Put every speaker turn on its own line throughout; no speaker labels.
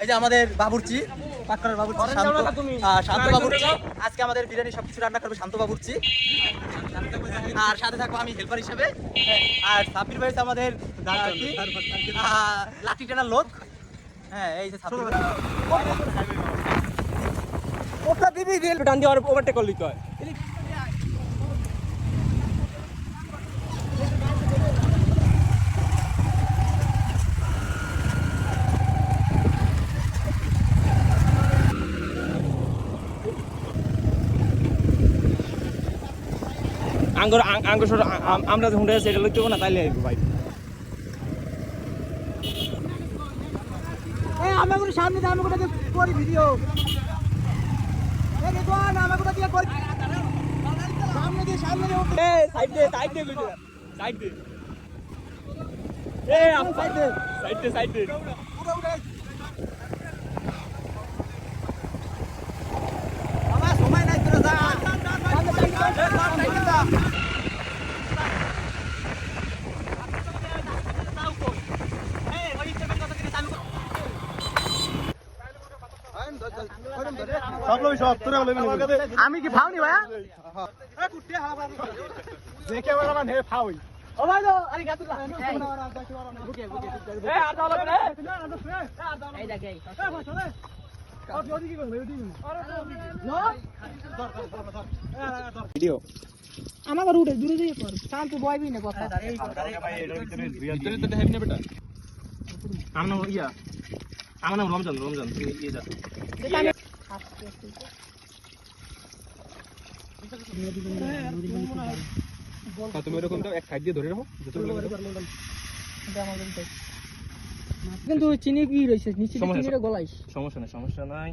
এই যে আমাদের বাবুর্চি পাকড়ার বাবুর্চি শান্ত শান্ত বাবুর্চি আজকে আমাদের বিরিয়ানি সবকিছু রান্না করবে শান্ত বাবুর্চি আর সাথে থাকব আমি হেল্পার হিসেবে আর সাব্বির ভাই আমাদের লাঠি টানার লোক হ্যাঁ এই যে সাব্বির।
ওটা দিবি রেল টান দিয়ে ওভারটেক করলি তো আঙ্গুর আঙ্গুর আমরা যখন সেটা লইতে না তাইলে আইবো ভাই।
এই আমাগুলো সামনে দিয়ে আমাগুলো দিয়ে করি ভিডিও। না আমাগুলো দিয়ে করি সামনে দিয়ে সামনে দিয়ে
সাইড দে সাইড দে ভিডিও সাইড দে। এ আপ সাইড দে। সাইড দে সাইড দে
আমার সময় নাই তোরা যা
আমি কি ফাউনি ভাইয়া? আমাকে উঠে দূরে দিয়ে কর কথা
ভিতরে তো আমার ইয়া আমার নাম রমজান রমজান তুই ইয়ে যা তুমি এরকম এক সাইড দিয়ে ধরে রাখো
কিন্তু চিনি কি রইছে নিচে চিনিটা গলাইস।
সমস্যা নাই সমস্যা নাই।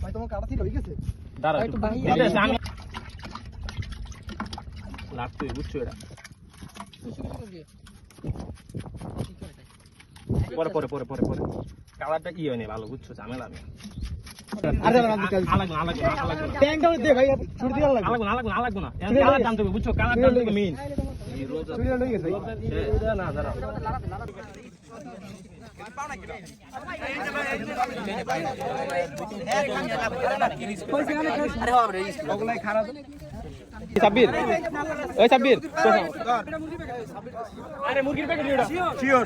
ভাই তোমার কাটা ছিল হয়ে গেছে
দাঁড়া একটু- ঠিক আমি লাগতো বুঝছ এটা? পরে পরে পরে পরে পরে। কালারটা কি হয় না ভালো বুঝছ? ঝামেলা আমি বুঝছ? কালার টানতে হবে মেইন না দাঁড়া।
খারাপ।
সাব্বির? ওই সাব্বির আরে মুরগির প্যাকেট নিয়ে শিওর